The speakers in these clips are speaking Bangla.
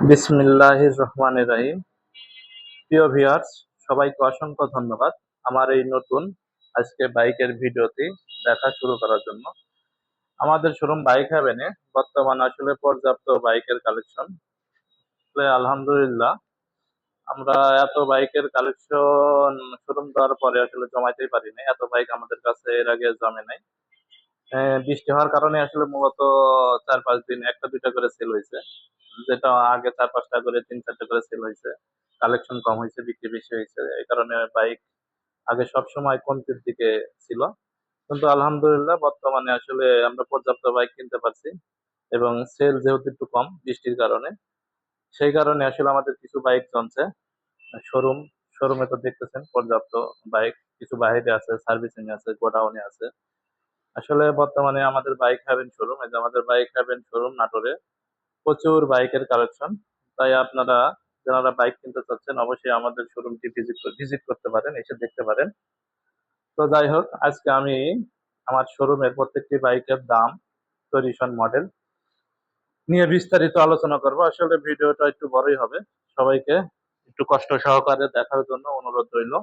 বিসমিল্লাহির রহমানির রহিম প্রিয় ভিউয়ার্স সবাইকে অসংখ্য ধন্যবাদ আমার এই নতুন আজকে বাইকের ভিডিওটি দেখা শুরু করার জন্য। আমাদের শোরুম বাইক হ্যাভেনে বর্তমানে আসলে পর্যাপ্ত বাইকের কালেকশন। আলহামদুলিল্লাহ, আমরা এত বাইকের কালেকশন, শোরুম দেওয়ার পরে আসলে জমাইতেই পারি নাই এত বাইক আমাদের কাছে এর আগে জমে নাই। বৃষ্টি হওয়ার কারণে আসলে মূলত চার পাঁচ দিন একটা দুইটা করে সেল হয়েছে। যেটা আগে চার পাঁচটা করে, তিন চারটা করে সেল হয়েছে। কালেকশন কম হয়েছে, বিক্রি বেশি হয়েছে। এই কারণে বাইক আগে সব সময় কমতির দিকে ছিল। কিন্তু আলহামদুলিল্লাহ বর্তমানে আসলে আমরা পর্যাপ্ত বাইক কিনতে পারছি এবং সেল যেহেতু একটু কম বৃষ্টির কারণে, সেই কারণে আসলে আমাদের কিছু বাইক চলছে। শোরুম শোরুমে তো দেখতেছেন পর্যাপ্ত বাইক কিছু বাইরে আছে সার্ভিসিং আছে গোডাউনে আছে। আসলে বর্তমানে আমাদের বাইক হ্যাভেন শোরুম এই যে আমাদের বাইক হ্যাভেন শোরুম নাটোরে প্রচুর বাইকের কালেকশন তাই আপনারা যারা বাইক কিনতে চাচ্ছেন, অবশ্যই আমাদের শোরুমটি ভিজিট ভিজিট করতে পারেন, এসে দেখতে পারেন। তো যাই হোক, আজকে আমি আমার শোরুমের প্রত্যেকটি বাইকের দাম কন্ডিশন মডেল নিয়ে বিস্তারিত আলোচনা করব। আসলে ভিডিওটা একটু বড়ই হবে। সবাইকে একটু কষ্ট সহকারে দেখার জন্য অনুরোধ রইল।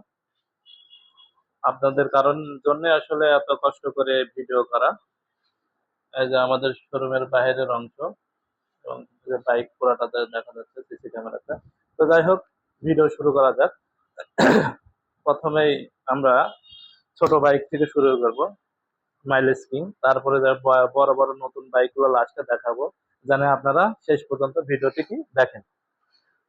আপনাদের কারণ জন্য আসলে এত কষ্ট করে ভিডিও করা। এই যে আমাদের শোরুমের বাইরের অংশ এবং বাইক পুরাটাতে দেখা যাচ্ছে সিসি ক্যামেরাতে। তো যাই হোক, ভিডিও শুরু করা যাক। প্রথমেই আমরা ছোট বাইক থেকে শুরু করব মাইলেজ কিং তারপরে বড় বড় নতুন বাইকগুলো লাস্টে দেখাবো, যেন আপনারা শেষ পর্যন্ত ভিডিওটি কি দেখেন।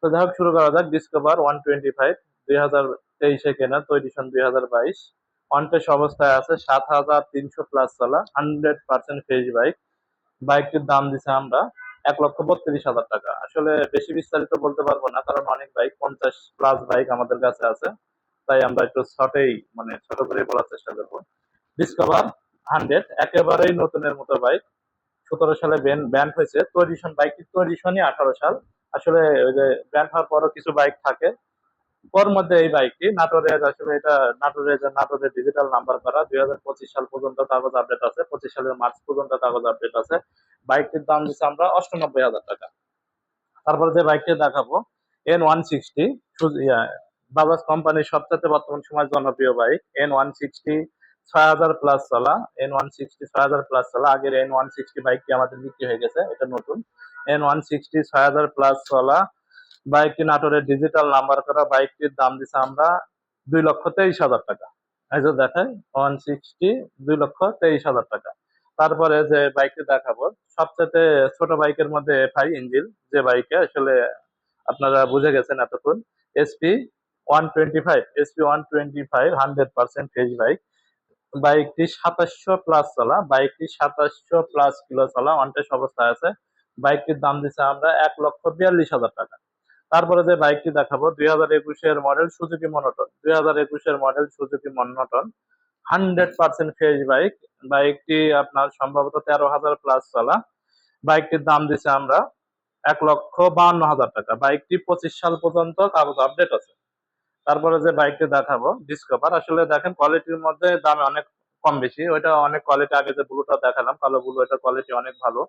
তো যাই হোক, শুরু করা যাক। ডিসকভার ওয়ান টোয়েন্টি ফাইভ দুই হাজার তেইশে কেনা তৈরি সন দুই হাজার বাইশ। অনটেস অবস্থায় আছে সাত হাজার তিনশো প্লাস চলা হান্ড্রেড পার্সেন্ট ফ্রেশ বাইক বাইকটির দাম দিছে আমরা এক লক্ষ বত্রিশ হাজার টাকা। আসলে বেশি বিস্তারিত বলতে পারব না, কারণ অনেক বাইক পঞ্চাশ প্লাস বাইক আমাদের কাছে আছে। তাই আমরা একটু শর্টেই মানে ছোট করে বলার চেষ্টা করব। ডিসকভার হান্ড্রেড একেবারেই নতুনের মতো বাইক সতেরো সালে ব্যান ব্যান হয়েছে। তৈরিশন বাইকটি তৈরিশনই আঠারো সাল। আসলে ওই যে ব্যান হওয়ার পরও কিছু বাইক থাকে। ওর মধ্যে এই বাইকটি নাটোরের আসলে এটা নাটোরের যে নাটোরের ডিজিটাল নাম্বার করা। দুই হাজার পঁচিশ সাল পর্যন্ত কাগজ আপডেট আছে। পঁচিশ সালের মার্চ পর্যন্ত কাগজ আপডেট আছে। বাইকটির দাম দিচ্ছে আমরা অষ্টানব্বই হাজার টাকা। তারপরে যে বাইকটি দেখাবো এন ওয়ান সিক্সটি বাজাজ কোম্পানির সবচেয়ে বর্তমান সময় জনপ্রিয় বাইক এন ওয়ান সিক্সটি ছয় হাজার প্লাস চলা। এন ওয়ান সিক্সটি ছয় হাজার প্লাস চলা। আগের এন ওয়ান সিক্সটি বাইকটি আমাদের বিক্রি হয়ে গেছে, এটা নতুন। এন ওয়ান সিক্সটি ছয় হাজার প্লাস চলা। বাইকটি নাটোরের ডিজিটাল নাম্বার করা বাইকটির দাম দিছে আমরা দুই লক্ষ তেইশ হাজার টাকা। এই যে দেখেন ওয়ান সিক্সটি দুই লক্ষ তেইশ হাজার টাকা। তারপরে যে বাইকটি দেখাবো সবচেয়ে ছোট বাইকের মধ্যে এফআই ইঞ্জিন যে বাইকে আসলে আপনারা বুঝে গেছেন এতক্ষণ SP one twenty five SP one twenty five hundred percent fresh bike বাইকটি সাতাশশো প্লাস চলা বাইকটি সাতাশশো প্লাস কিলো চলা অনটেস অবস্থায় আছে। বাইকটির দাম দিচ্ছে আমরা এক লক্ষ বিয়াল্লিশ হাজার টাকা। তারপরে যে বাইকটি দেখাবো, দুই হাজার একুশের মডেল সুজুকি মনোটন দুই হাজার একুশের model Suzuki monotone hundred percent fresh bike বাইকটি আপনার সম্ভবত তেরো হাজার প্লাস চলা। বাইকটির দাম দিচ্ছে আমরা এক লক্ষ বাহান্ন হাজার টাকা। বাইকটি পঁচিশ সাল পর্যন্ত কাগজ আপডেট আছে। তারপরে যে বাইকটি দেখাবো ডিসকভার আসলে দেখেন কোয়ালিটির মধ্যে দাম অনেক কম বেশি। ওইটা অনেক কোয়ালিটি আগে যে ব্লুটা দেখালাম, কালো ব্লু এটার কোয়ালিটি অনেক ভালো।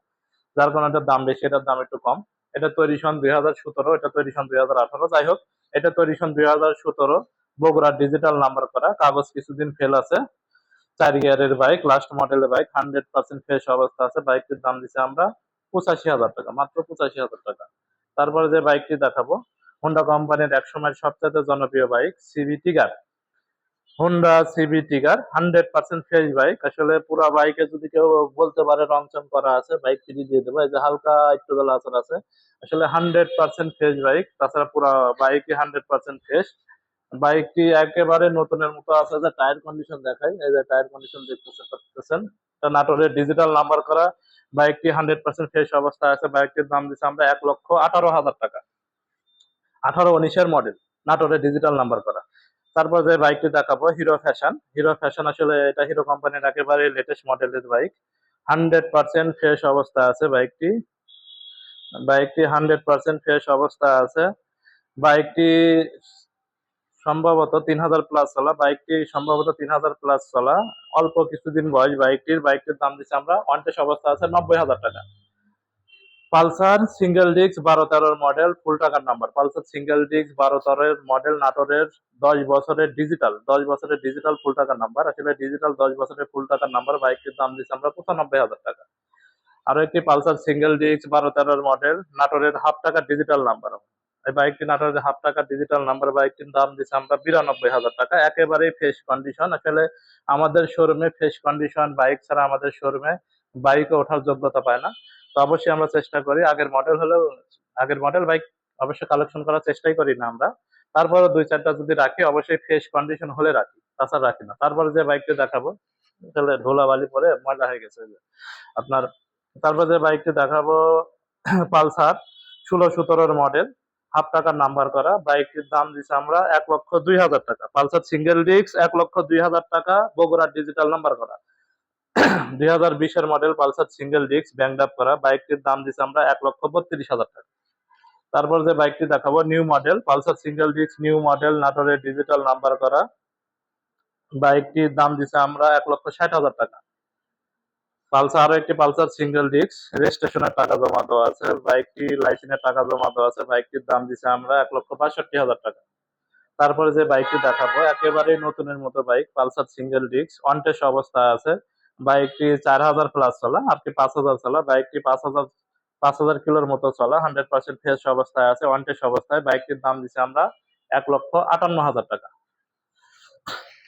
যার কারণে দাম বেশি, এটার দাম একটু কম। এটা তৈরি সন দুই হাজার সতেরো, এটা তৈরি সন দুই হাজার আঠারো। যাই হোক, এটা তৈরি সন দুই হাজার সতেরো, বগুড়া ডিজিটাল নাম্বার করা। কাগজ কিছুদিন ফেল আছে। চার গিয়ারের বাইক লাস্ট মডেলের বাইক হান্ড্রেড পার্সেন্ট ফ্রেশ অবস্থা আছে। বাইকটির দাম দিচ্ছে আমরা পঁচাশি হাজার টাকা, মাত্র পঁচাশি হাজার টাকা। তারপরে যে বাইকটি দেখাবো হোন্ডা কোম্পানির একসময় সবচেয়ে জনপ্রিয় bike CB trigger Honda CB trigger hundred percent fresh bike আসলে পুরো বাইকে যদি কেউ বলতে পারে রং চং করা আছে বাইক ফ্রি দিয়ে দেবো। এই যে হালকা একটু লাচার আছে। আসলে হান্ড্রেড পার্সেন্ট ফ্রেশ বাইক তাছাড়া পুরো বাইকই হান্ড্রেড পার্সেন্ট ফ্রেশ বাইকটি একেবারে নতুনের মতো আছে যে টায়ার কন্ডিশন দেখাই। এই যে টায়ার কন্ডিশন দেখতেছে পাচ্ছেন নাটোরের ডিজিটাল নাম্বার করা। বাইকটি হান্ড্রেড পার্সেন্ট ফ্রেশ অবস্থায় আছে। বাইকটির দাম দিচ্ছে আমরা এক লক্ষ আঠারো হাজার টাকা। আঠারো উনিশের মডেল নাটোরের ডিজিটাল নাম্বার করা। তারপর যে বাইকটি দেখাবো হিরো ফ্যাশন হিরো ফ্যাশন আসলে এটা হিরো কোম্পানির একেবারে লেটেস্ট মডেলের বাইক হান্ড্রেড পার্সেন্ট ফ্রেশ অবস্থা আছে বাইকটি বাইকটি হান্ড্রেড পার্সেন্ট ফ্রেশ অবস্থা আছে। বাইকটি সম্ভবত তিন হাজার প্লাস চলা। বাইকটি সম্ভবত তিন হাজার প্লাস চলা। অল্প কিছুদিন বয়স বাইকটির বাইকটির দাম দিচ্ছি আমরা অনটেস অবস্থা আছে নব্বই হাজার টাকা। পালসার সিঙ্গেল ডিস্ক বারো তেরোর মডেল, ফুল টাকার নাম্বার পালসার সিঙ্গেল ডিস্ক বারো তেরোর মডেল নাটোরের দশ বছরের ডিজিটাল দশ বছরের ডিজিটাল ফুল টাকার নাম্বার আসলে ডিজিটাল দশ বছরের ফুল টাকার নাম্বার বাইকটির দাম দিচ্ছি আমরা পঁচানব্বই হাজার টাকা। আরও একটি পালসার সিঙ্গেল ডিস্ক বারো তেরোর মডেল, নাটোরের হাফ টাকার ডিজিটাল নাম্বার এই বাইকটি নাটোরের হাফ টাকার ডিজিটাল নাম্বার বাইকটির দাম দিচ্ছে আমরা বিরানব্বই হাজার টাকা। একেবারেই ফ্রেশ কন্ডিশন আসলে আমাদের শোরুমে ফ্রেশ কন্ডিশন বাইক ছাড়া আমাদের শোরুমে বাইকে ওঠার যোগ্যতা পায় না। তো অবশ্যই আমরা চেষ্টা করি। আগের মডেল হলেও, আগের মডেল বাইক অবশ্যই কালেকশন করার চেষ্টাই করি না আমরা। তারপরে দুই, চারটা যদি রাখি, অবশ্যই ফ্রেশ কন্ডিশন হলে রাখি, তাছাড়া রাখি না। তারপরে যে বাইকটি দেখাবো, তাহলে ধুলাবালি পরে ময়লা হয়ে গেছে। আপনার, তারপরে যে বাইকটি দেখাবো, পালসার, ষোলো, সতেরোর মডেল হাফ টাকার নাম্বার করা। বাইকটির দাম দিচ্ছে আমরা এক লক্ষ দুই হাজার টাকা। পালসার সিঙ্গেল ডিস্ক এক লক্ষ দুই হাজার টাকা। বগুড়ার ডিজিটাল নাম্বার করা। দুই হাজার বিশের মডেল পালসার সিঙ্গেল ডিস্ক ব্যাংক আপ করা। বাইকটির দাম দিচ্ছে আমরা এক লক্ষ বত্রিশ হাজার টাকা। তারপর যে বাইকটি দেখাবো new model Pulsar single disc new model নাটোরের ডিজিটাল নাম্বার করা। বাইকটির দাম দিচ্ছে আমরা এক লক্ষ ষাট হাজার টাকা। পালসার, আরও একটি পালসার সিঙ্গেল ডিস্ক রেজিস্ট্রেশনের টাকা জমা দেওয়া আছে। বাইকটি লাইসেন্সের টাকা জমা দেওয়া আছে। বাইকটির দাম দিচ্ছে আমরা এক লক্ষ বাষট্টি হাজার টাকা। তারপরে যে বাইকটি দেখাবো, একেবারেই নতুনের মতো বাইক, পালসার সিঙ্গেল ডিস্ক অনটেস অবস্থায় আছে। বাইকটি চার হাজার প্লাস চলা, আর কি পাঁচ হাজার চলা। বাইকটি পাঁচ হাজার পাঁচ হাজার কিলোর মতো চলা হান্ড্রেড পার্সেন্ট ফ্রেশ অবস্থায় আছে অনটেস অবস্থায়। বাইকটির দাম দিচ্ছে আমরা এক লক্ষ আটান্ন হাজার টাকা।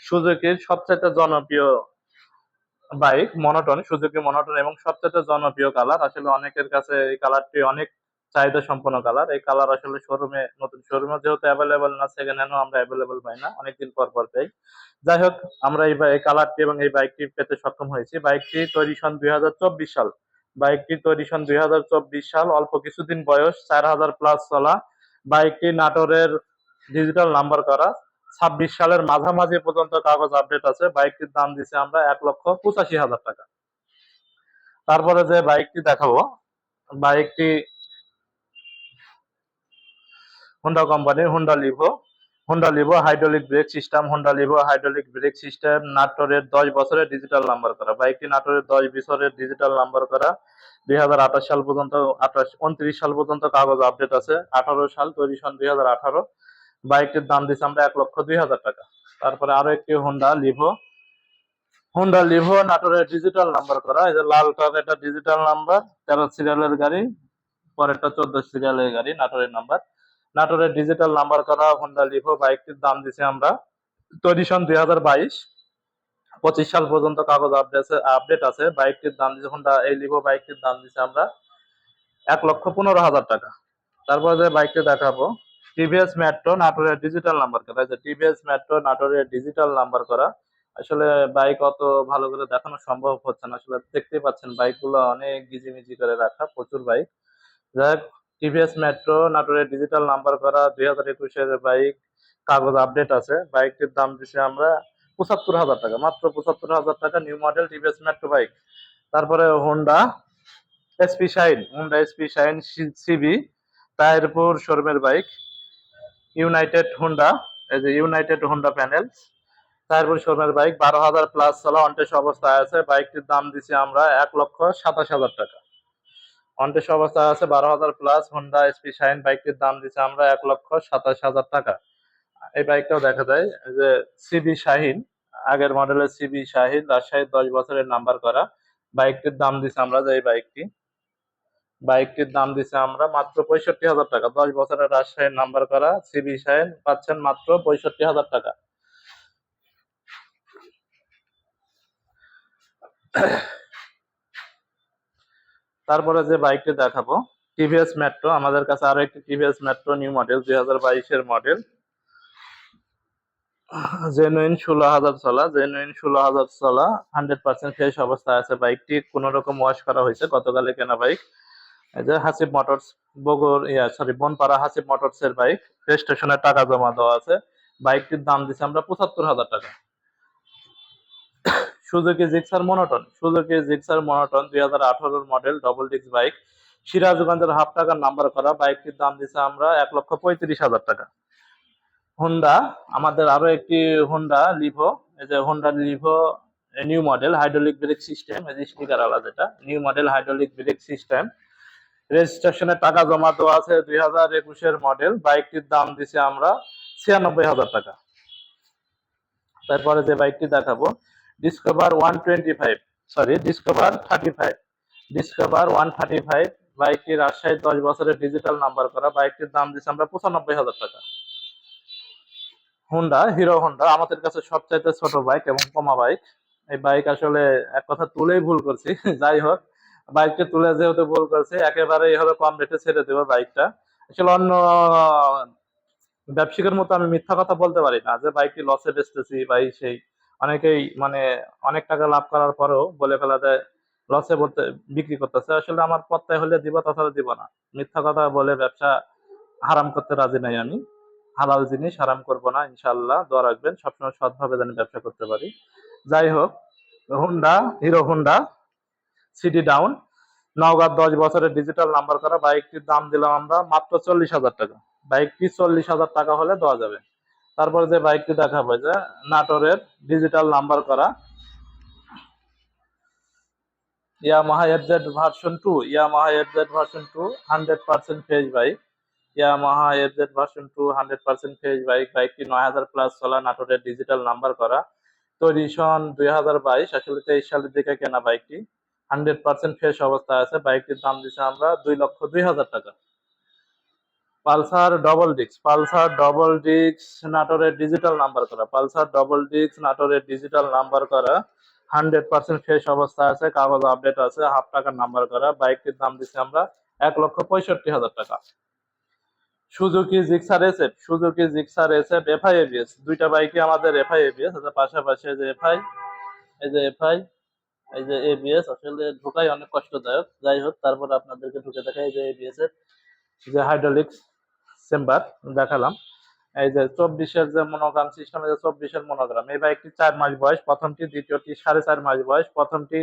সুজুকির সবচেয়ে জনপ্রিয় বাইক মনোটন সুজুকি মনোটন এবং সবচেয়ে জনপ্রিয় কালার আসলে অনেকের কাছে এই কালারটি অনেক চাহিদা সম্পন্ন কালার এই কালার আসলে শোরুমে নতুন শোরুমে যেহেতু অ্যাভেলেবল না সেকেন্ড হ্যান্ডও আমরা অ্যাভেলেবল পাই না, অনেকদিন পর পর পাই। যাই হোক, আমরা এই কালারটি এবং এই বাইকটি পেতে সক্ষম হয়েছি। বাইকটি তৈরি সন দুই হাজার চব্বিশ সাল। বাইকটি তৈরি সন দুই হাজার চব্বিশ সাল, অল্প কিছুদিন বয়স, চার হাজার প্লাস চলা। বাইকটি নাটোরের ডিজিটাল নাম্বার করা। ছাব্বিশ সালের মাঝামাঝি পর্যন্ত কাগজ আপডেট আছে। বাইকটির দাম দিছে আমরা এক লক্ষ পঁচাশি হাজার টাকা। তারপরে যে বাইকটি দেখাবো বাইকটি হোন্ডা কোম্পানির Honda Livo Honda Livo hydraulic brake system Honda Livo hydraulic brake system নাটোরের দশ বছরের ডিজিটাল নাম্বার করা। বাইকটি নাটোরের দশ বছরের ডিজিটাল নাম্বার করা। দুই হাজার আঠাশ সাল পর্যন্ত, আঠাশ, উনত্রিশ সাল পর্যন্ত কাগজ আপডেট আছে। আঠারো সাল তৈরি সন দুই হাজার আঠারো। বাইকটির দাম দিচ্ছে আমরা এক লক্ষ দুই হাজার টাকা। তারপরে আরও একটি হোন্ডা লিভো হোন্ডা লিভো নাটোরের ডিজিটাল নাম্বার করা। এই যে লাল কালার একটা ডিজিটাল নাম্বার তেরো সিরিয়ালের গাড়ি, পরেরটা চোদ্দ সিরিয়ালের গাড়ি নাটোরের নাম্বার নাটোরের ডিজিটাল নাম্বার করা হোন্ডা লিভো বাইকটির দাম দিছি আমরা তৈরি দুই হাজার বাইশ। পঁচিশ সাল পর্যন্ত কাগজ আপডেট আপডেট আছে। বাইকটির দাম দিচ্ছে হোন্ডা এই লিভো বাইকটির দাম দিচ্ছে আমরা এক লক্ষ পনেরো হাজার টাকা। তারপর যে বাইকটি দেখাবো টিভিএস মেট্রো নাটোরের ডিজিটাল নাম্বার করা। যে টিভিএস মেট্রো নাটোরের ডিজিটাল নাম্বার করা। আসলে বাইক অত ভালো করে দেখানো সম্ভব হচ্ছে না। আসলে দেখতেই পাচ্ছেন বাইকগুলো অনেক গিজিমিজি করে রাখা, প্রচুর বাইক। যাই হোক টিভিএস, মেট্রো, নাটোরের ডিজিটাল নাম্বার করা দুই হাজার একুশের বাইক কাগজ আপডেট আছে। বাইকটির দাম দিছি আমরা পঁচাত্তর হাজার টাকা, মাত্র পঁচাত্তর হাজার টাকা new model TVS, Metro bike তারপরে Honda SP Shine Honda SP Shine CB Tahirpur শোরুমের বাইক ইউনাইটেড হোন্ডা এই যে ইউনাইটেড হোন্ডা প্যানেল তাহিরপুর শোরুমের বাইক বারো হাজার প্লাস চলা অন্টেস অবস্থায় আছে। বাইকটির দাম দিছি আমরা এক লক্ষ সাতাশ হাজার টাকা। অন্টেস অবস্থা আছে, বারো হাজার প্লাস হোন্ডা এসপি শাইন বাইকটির দাম দিচ্ছে আমরা এক লক্ষ সাতাশ হাজার টাকা। এই বাইকটাও দেখা যায় যে সিবি শাহিন আগের মডেলের সিবি শাহিন রাজশাহীর দশ বছরের নাম্বার করা বাইকটির দাম দিছি আমরা যে এই বাইকটি বাইকটির দাম দিছে আমরা মাত্র পঁয়ষট্টি হাজার টাকা। দশ বছরের রাজশাহীর নাম্বার করা সিবি শাহিন পাচ্ছেন মাত্র পঁয়ষট্টি হাজার টাকা। তারপরে যে বাইকটি দেখাবো, টিভিএস মেট্রো আমাদের কাছে আরও একটি টিভিএস মেট্রো নিউ মডেল দুই হাজার বাইশের মডেল জেনুইন ষোলো হাজার চলা জেনুইন ষোলো হাজার চলা হান্ড্রেড পার্সেন্ট ফ্রেশ অবস্থায় আছে বাইকটি। কোন রকম ওয়াশ করা হয়েছে, গতকালে কেনা বাইক। এই যে হাসিব মোটরস বগুর ইয়া সরি বনপাড়া হাসিব মোটরস এর বাইক। রেজিস্ট্রেশনের টাকা জমা দেওয়া আছে। বাইকটির দাম দিচ্ছে আমরা পঁচাত্তর হাজার টাকা। Suzuki Gixxer monotone. Suzuki Gixxer monotone দুই হাজার আঠারোর মডেল ডবল ডিস্ক বাইক সিরাজগঞ্জের হাফ টাকার নাম্বার করা বাইকটির দাম দিচ্ছে আমরা এক লক্ষ পঁয়ত্রিশ হাজার টাকা। হোন্ডা আমাদের আরও একটি হোন্ডা লিভো এই যে Honda Livo new model hydraulic brake system এই যে স্টিকার যেটা new model hydraulic brake system রেজিস্ট্রেশনের টাকা জমা দেওয়া আছে দুই হাজার একুশের মডেল বাইকটির দাম দিছি আমরা ছিয়ানব্বই হাজার টাকা। তারপরে যে বাইকটি দেখাবো Discover one twenty five sorry Discover thirty five Discover one thirty five বাইকটি রাজশাহী দশ বছরের ডিজিটাল নাম্বার করা, বাইকটির দাম দিচ্ছি আমরা পঁচানব্বই হাজার টাকা। হোন্ডা হিরো হোন্ডা আমাদের কাছে সবচাইতে ছোট বাইক এবং কমা বাইক এই বাইক আসলে এক কথা তুলেই ভুল করছি, যাই হোক বাইকটা তুলে যেহেতু ভুল করছি, একেবারে এইভাবে কম রেটে ছেড়ে দেবো বাইকটা আসলে অন্য ব্যবসায়িকের মতো আমি মিথ্যা কথা বলতে পারি না যে বাইকটি লসে বেচতেছি বা সেই। অনেকেই মানে অনেক টাকা লাভ করার পরেও বলে ফেলা দেয় লসে বলতে বিক্রি করতেছে। আসলে আমার পত্তায় হলে দিব, তাছাড়া দিব না। মিথ্যা কথা বলে ব্যবসা হারাম করতে রাজি নাই আমি। হালাল জিনিস হারাম করব না ইনশাল্লাহ দোয়া রাখবেন, সবসময় সৎভাবে যেন ব্যবসা করতে পারি। যাই হোক Honda Hero Honda CD Dawn Naogaon দশ বছরের ডিজিটাল নাম্বার করা। বাইকটির দাম দিলাম আমরা মাত্র চল্লিশ হাজার টাকা। বাইকটি চল্লিশ হাজার টাকা হলে দেওয়া যাবে। তারপরে যে বাইকটি দেখাবো, যে নাটোরের ডিজিটাল নাম্বার করা। Yamaha FZ version two Yamaha FZ version two hundred percent fresh bike Yamaha FZ version two hundred percent fresh bike বাইকটি নয় হাজার প্লাস চলা নাটোরের ডিজিটাল নাম্বার করা। তৈরি সন দুই হাজার বাইশ, আসলে তেইশ সালের দিকে কেনা বাইকটি। হান্ড্রেড পার্সেন্ট ফ্রেশ অবস্থায় আছে। বাইকটির দাম দিচ্ছে আমরা দুই লক্ষ দুই হাজার টাকা। পালসার ডবল ডিক্স পালসার ডবল ডিক্স নাটোরের ডিজিটাল নাম্বার করা, পালসার ডবল ডিক্স নাটোরের ডিজিটাল নাম্বার করা হান্ড্রেড পার্সেন্ট ফ্রেশ অবস্থা আছে, কাগজ আপডেট আছে হাফ টাকার নাম্বার করা, বাইকটির দাম দিচ্ছি আমরা এক লক্ষ পঁয়ষট্টি হাজার টাকা। Suzuki Gixxer SF, Suzuki Gixxer SF, FI ABS, দুইটা বাইকই আমাদের এফআই এবিএস আছে পাশাপাশি যে এফআই, এই যে এফআই, এই যে এবিএস, আসলে ঢোকাই অনেক কষ্টদায়ক, যাই হোক, তারপর আপনাদেরকে ঢুকে দেখাই যে এবিএস এর যে হাইড্রোলিক্স চেম্বার দেখালাম। এই যে চব্বিশের যে মনোগ্রাম সিস্টেম যে চব্বিশের মনোগ্রাম এই বাইকটি চার মাস বয়স, প্রথমটি, দ্বিতীয়টি সাড়ে চার মাস বয়স, প্রথমটি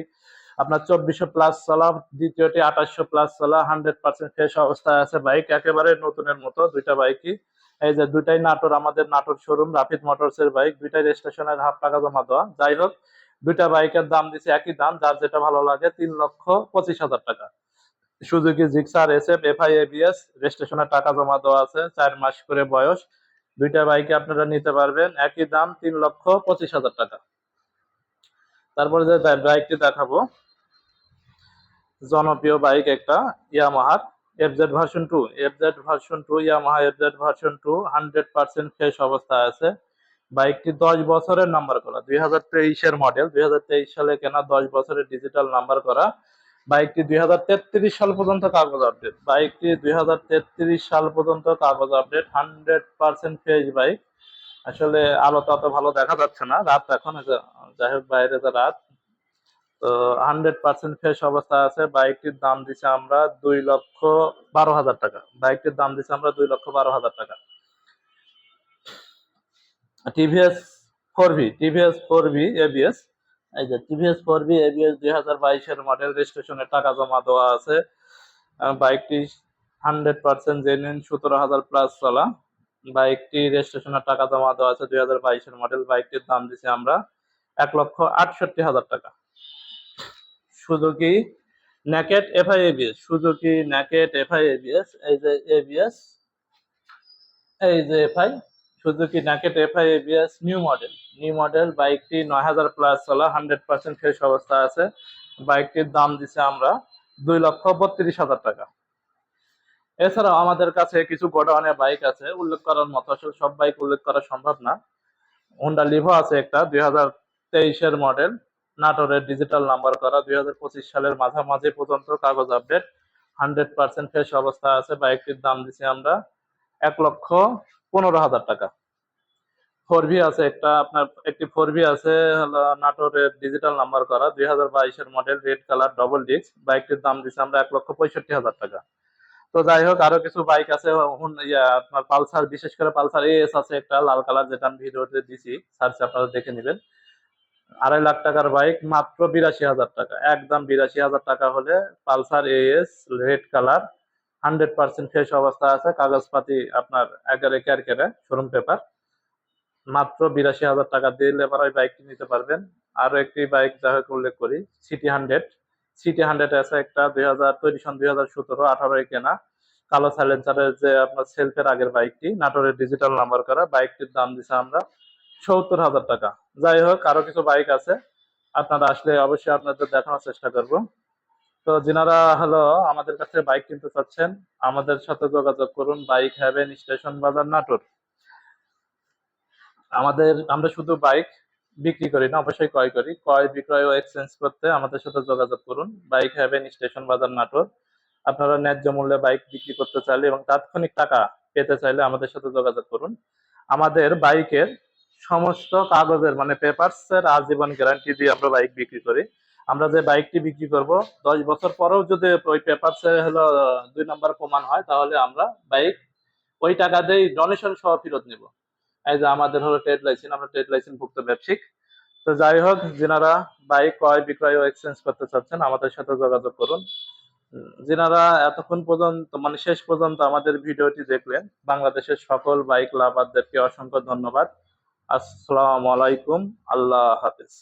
আপনার চব্বিশশো প্লাস চলা, দ্বিতীয়টি আঠাশশো প্লাস চলা হান্ড্রেড পার্সেন্ট ফ্রেশ অবস্থায় আছে বাইক একেবারে নতুনের মতো দুইটা বাইকই এই যে দুইটাই নাটোর, আমাদের নাটোর শোরুম রাফিদ মোটরস এর বাইক দুইটাই রেজিস্ট্রেশনের হাফ টাকা জমা দেওয়া। যাই হোক, দুইটা বাইকের দাম দিছে একই দাম, যার যেটা ভালো লাগে তিন লক্ষ পঁচিশ হাজার টাকা। Suzuki, Gixxer, SF, FI, ABS, রেজিস্ট্রেশনের টাকা জমা দেওয়া আছে, চার মাস করে বয়স। দুইটা বাইকে আপনারা নিতে পারবেন। একই দাম, তিন লক্ষ পঁচিশ হাজার টাকা। তারপরে যে বাইকটি দেখাবো। জনপ্রিয় বাইক একটা ইয়ামাহার FZ version two. FZ version two, Yamaha FZ version two, hundred percent fresh অবস্থায় আছে। বাইকটি দশ বছরের নাম্বার করা, দুই হাজার তেইশের মডেল দুই হাজার তেইশ সালে কেনা দশ বছরের ডিজিটাল নাম্বার করা। বাইকটি দুই হাজার তেত্রিশ সাল পর্যন্ত কাগজ আপডেট বাইকটি দুই হাজার তেত্রিশ সাল পর্যন্ত কাগজ update hundred percent fresh bike. আসলে আলো তো ভালো দেখা যাচ্ছে না। রাত এখন যাই হোক বাইরে যে রাত। তো হান্ড্রেড পার্সেন্ট ফ্রেশ অবস্থা আছে। বাইকটির দাম দিছে আমরা দুই লক্ষ বারো হাজার টাকা। বাইকটির দাম দিছে আমরা দুই লক্ষ বারো হাজার টাকা। TVS four V, TVS four V ABS এই যে টিভিএস ফোর ভি এবিএস দুই হাজার বাইশের মডেল রেজিস্ট্রেশনের টাকা জমা দেওয়া আছে। বাইকটি হান্ড্রেড পার্সেন্ট জেনুইন সতেরো হাজার প্লাস চলা। বাইকটি রেজিস্ট্রেশনের টাকা জমা দেওয়া আছে দুই হাজার বাইশের মডেল বাইকটির দাম দিছি আমরা এক লক্ষ আটষট্টি হাজার টাকা। Suzuki naked FI ABS Suzuki naked FI ABS এই যে এবিএস এই যে FI Suzuki naked FI ABS new model new model বাইকটি নয় হাজার প্লাস চলা হান্ড্রেড পার্সেন্ট ফ্রেশ অবস্থা আছে। বাইকটির দাম দিছে আমরা দুই লক্ষ বত্রিশ হাজার টাকা। এছাড়াও আমাদের কাছে কিছু গোডাউনের বাইক আছে, উল্লেখ করার মতো আসলে সব বাইক উল্লেখ করা সম্ভব না। হোন্ডা লিভো আছে একটা, দুই হাজার তেইশের মডেল নাটোরের ডিজিটাল নাম্বার করা, দুই হাজার পঁচিশ সালের মাঝামাঝি পর্যন্ত কাগজ আপডেট হান্ড্রেড পার্সেন্ট ফ্রেশ অবস্থা আছে বাইকটির দাম দিছি আমরা এক লক্ষ পনেরো হাজার টাকা। ফোর ভি আছে, একটা আপনার একটি ফোর ভি আছে নাটোরের ডিজিটাল নাম্বার করা, দুই হাজার বাইশের model red colour double disc বাইকটির দাম দিছি আমরা এক লক্ষ পঁয়ষট্টি হাজার টাকা। তো যাই হোক, আরও কিছু বাইক আছে আপনার পালসার, বিশেষ করে পালসার এস আছে একটা, লাল কালার যেটা আমি ভিডিওতে দিছি সার্চে আপনারা দেখে নেবেন। আড়াই লাখ টাকার বাইক, মাত্র বিরাশি হাজার টাকা। একদম বিরাশি হাজার টাকা হলে Pulsar AS red colour hundred percent fresh অবস্থা আছে, কাগজপাতি আপনার একেবারে কেয়ার কেটে শোরুম পেপার মাত্র বিরাশি হাজার টাকা দিয়ে এবার ওই বাইকটি নিতে পারবেন। আরও একটি বাইক যা উল্লেখ করি সিটি হান্ড্রেড সিটি হান্ড্রেড আছে একটা দুই হাজার, তৈরি সন দুই হাজার সতেরো আঠারোয় কেনা। কালো সাইলেন্সারের যে আপনার সেলফের আগের বাইকটি নাটোরের ডিজিটাল নাম্বার করা বাইকটির দাম দিছে আমরা সত্তর হাজার টাকা। যাই হোক আরও কিছু বাইক আছে, আপনারা আসলে অবশ্যই আপনাদের দেখানোর চেষ্টা করব। তো যিনারা হলো আমাদের কাছে বাইক কিনতে চাচ্ছেন, আমাদের সাথে যোগাযোগ করুন বাইক হ্যাভেন স্টেশন বাজার, নাটোর। আমাদের, আমরা শুধু বাইক বিক্রি করি না, অবশ্যই ক্রয় করি। ক্রয়, বিক্রয় ও এক্সচেঞ্জ করতে আমাদের সাথে যোগাযোগ করুন। বাইক হ্যাভেন স্টেশন বাজার নাটোর। আপনারা ন্যায্য মূল্যে বাইক বিক্রি করতে চাইলে এবং তাৎক্ষণিক টাকা পেতে চাইলে আমাদের সাথে যোগাযোগ করুন। আমাদের বাইকের সমস্ত কাগজের মানে পেপারস এর আজীবন গ্যারান্টি দিয়ে আমরা বাইক বিক্রি করি। আমরা যে বাইকটি বিক্রি করব, দশ বছর পরেও যদি ওই পেপারস হলো, দুই নম্বর প্রমাণ হয়, তাহলে আমরা বাইক ওই টাকা দিয়ে ডোনেশন সহ ফেরত নিব। এই যে আমাদের হলো ট্রেড লাইসেন্স আমরা ট্রেড লাইসেন্স ভুক্ত ব্যবসায়িক। তো যাই হোক, যিনারা বাইক ক্রয়, বিক্রয় ও এক্সচেঞ্জ করতে চাচ্ছেন, আমাদের সাথে যোগাযোগ করুন। যিনারা এতক্ষণ পর্যন্ত মানে শেষ পর্যন্ত আমাদের ভিডিওটি দেখলেন, বাংলাদেশের সকল বাইক লাভারদেরকে অসংখ্য ধন্যবাদ। আসসালামু আলাইকুম, আল্লাহ হাফিজ।